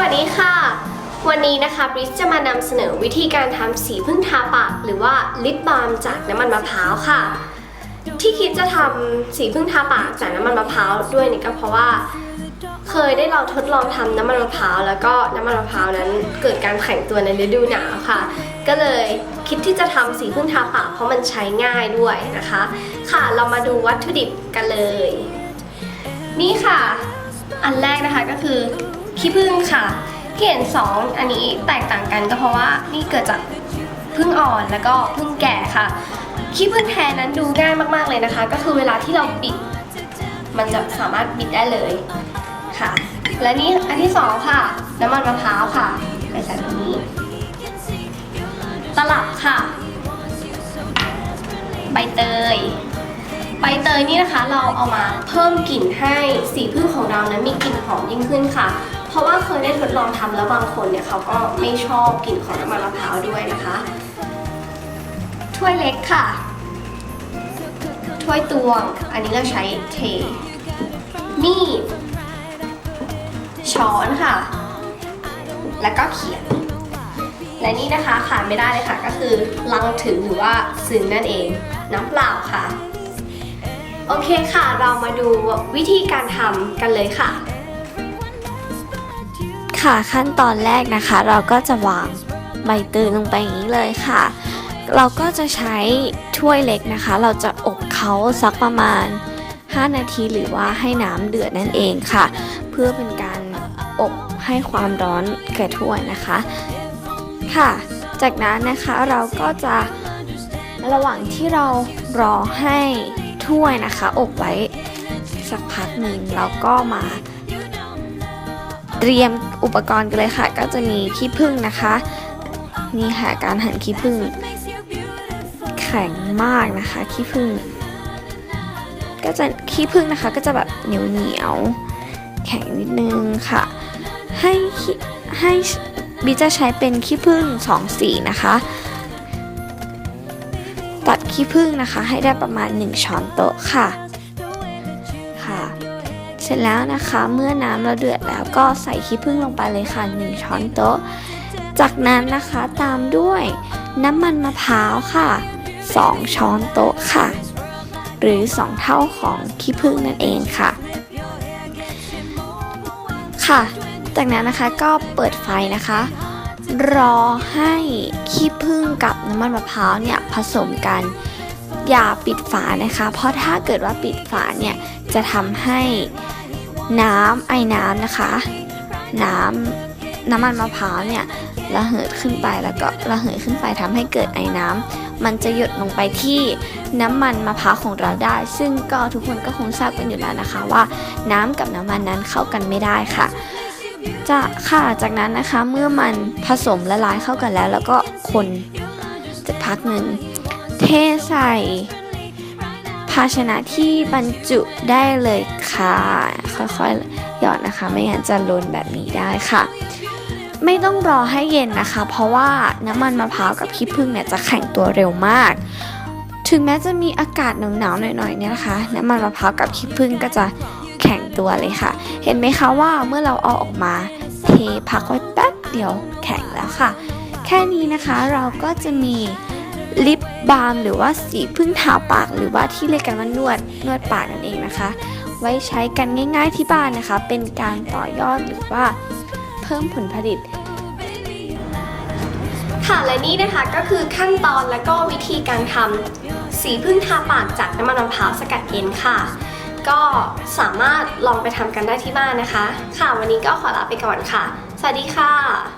วัสดีค่ะ วันนี้นะคะบริสจะมานำเสนอวิธีการทำสีพึ่งทาปาก หรือว่าลิปบาล์มจากน้ำมันมะพร้าวค่ะ ที่คิดจะทำสีพึ่งทาปากจากน้ำมันมะพร้าวด้วยนี่ก็เพราะว่า เคยได้ลองทดลองทำน้ำมันมะพร้าวแล้วก็น้ำมันมะพร้าวนั้นเกิดการแข็งตัวในฤดูหนาวค่ะ ก็เลยคิดที่จะทำสีพึ่งทาปากเพราะมันใช้ง่ายด้วยนะคะ ค่ะเรามาดูวัตถุดิบกันเลย นี่ค่ะ อันแรกนะคะก็คือ ขี้ผึ้งค่ะที่เห็นสองอันนี้แตกต่างกันก็เพราะว่านี่เกิดจากผึ้งอ่อนแล้วก็ผึ้งแก่ค่ะขี้ผึ้งแท้นั้นดูง่ายมากๆเลยนะคะ ก็คือเวลาที่เราบิด มันจะสามารถบิดได้เลยค่ะ และนี่อันที่สองค่ะ น้ำมันมะพร้าวค่ะไปใส่ตรงนี้ ตลับค่ะ ใบเตยใบเตยนี่นะคะเราเอามาเพิ่มกลิ่นให้สีพึ่งของเรานั้นมีกลิ่นหอมยิ่งขึ้นค่ะ ราะว่าเคยได้ทดลองทำแล้วบางคนเนี่ยเขาก็ไม่ชอบกลิ่นของน้ำมันมะพร้าวด้วยนะคะ ถ้วยเล็กค่ะ ถ้วยตวง อันนี้เราใช้เท มีด ช้อนค่ะ แล้วก็เขียน และนี่นะคะขาดไม่ได้เลยค่ะ ก็คือลังถึงหรือว่าซึ้งนั่นเอง น้ำเปล่าค่ะ โอเคค่ะ เรามาดูวิธีการทำกันเลยค่ะ ค่ะขั้นตอนแรกนะคะ เราก็จะวางใบเตยลงไปอย่างนี้เลยค่ะ เราก็จะใช้ถ้วยเล็กนะคะ เราจะอบเขาสักประมาณ 5 นาทีหรือว่าให้น้ำเดือดนั่นเองค่ะ เพื่อเป็นการอบให้ความร้อนแก่ถ้วยนะคะ ค่ะ จากนั้นนะคะเราก็จะระหว่างที่เรารอให้ถ้วยนะคะ อบไว้สักพักหนึ่งเราก็มา เตรียมอุปกรณ์กันเลยค่ะ ก็จะมีขี้ผึ้งนะคะ นี่ค่ะการหั่นขี้ผึ้งแข็งมากนะคะขี้ผึ้งก็จะขี้ผึ้งนะคะ ก็จะแบบเหนียวเหนียวแข็งนิดนึงค่ะ ให้ให้บิจะใช้เป็นขี้ผึ้งสองสีนะคะ ตัดขี้ผึ้งนะคะ ให้ได้ประมาณ 1 ช้อนโต๊ะค่ะ เสร็จแล้วนะคะ เมื่อน้ำเราเดือดแล้วก็ใส่ขี้ผึ้งลงไปเลยค่ะ 1 ช้อนโต๊ะ จากนั้นนะคะตามด้วยน้ำมันมะพร้าวค่ะ 2 ช้อนโต๊ะค่ะ หรือ 2 เท่าของขี้ผึ้งนั่นเองค่ะ ค่ะ จากนั้นนะคะก็เปิดไฟนะคะ รอให้ขี้ผึ้งกับน้ำมันมะพร้าวเนี่ยผสมกันอย่าปิดฝานะคะ เพราะถ้าเกิดว่าปิดฝาเนี่ยจะทำให้ น้ำไอ้น้ำนะคะ น้ำน้ำมันมะพร้าวเนี่ยระเหยขึ้นไปแล้วก็ระเหยขึ้นไปทำให้เกิดไอ้น้ำมันจะหยดลงไปที่น้ำมันมะพร้าวของเราได้ ซึ่งก็ทุกคนก็คงทราบกันอยู่แล้วนะคะว่า น้ำกับน้ำมันนั้นเข้ากันไม่ได้ค่ะจะค่ะจากนั้นนะคะเมื่อมันผสมละลายเข้ากันแล้ว แล้วก็คนจะพักหนึ่งเทใส่ ภาชนะที่บรรจุได้เลยค่ะ ค่อยๆหยอดนะคะ ไม่งั้นจะล้นแบบนี้ได้ค่ะ ไม่ต้องรอให้เย็นนะคะ เพราะว่าน้ำมันมะพร้าวกับขี้ผึ้งเนี่ยจะแข็งตัวเร็วมาก ถึงแม้จะมีอากาศหนาวๆหน่อยๆเนี่ยนะคะ น้ำมันมะพร้าวกับขี้ผึ้งก็จะแข็งตัวเลยค่ะ เห็นไหมคะว่าเมื่อเราเอาออกมาเทพักไว้แป๊บเดียวแข็งแล้วค่ะ แค่นี้นะคะเราก็จะมีลิป บาล์มหรือว่าสีพึ่งทาปากหรือว่าที่เรียกกันว่านวดนวดปากนั่นเองนะคะ ไว้ใช้กันง่ายๆที่บ้านนะคะ เป็นการต่อยอดหรือว่าเพิ่มผลผลิต ค่ะและนี่นะคะก็คือขั้นตอนและก็วิธีการทำสีพึ่งทาปากจากน้ำมันมะพร้าวสกัดเย็นค่ะ ก็สามารถลองไปทำกันได้ที่บ้านนะคะ ค่ะวันนี้ก็ขอลาไปก่อนค่ะ สวัสดีค่ะ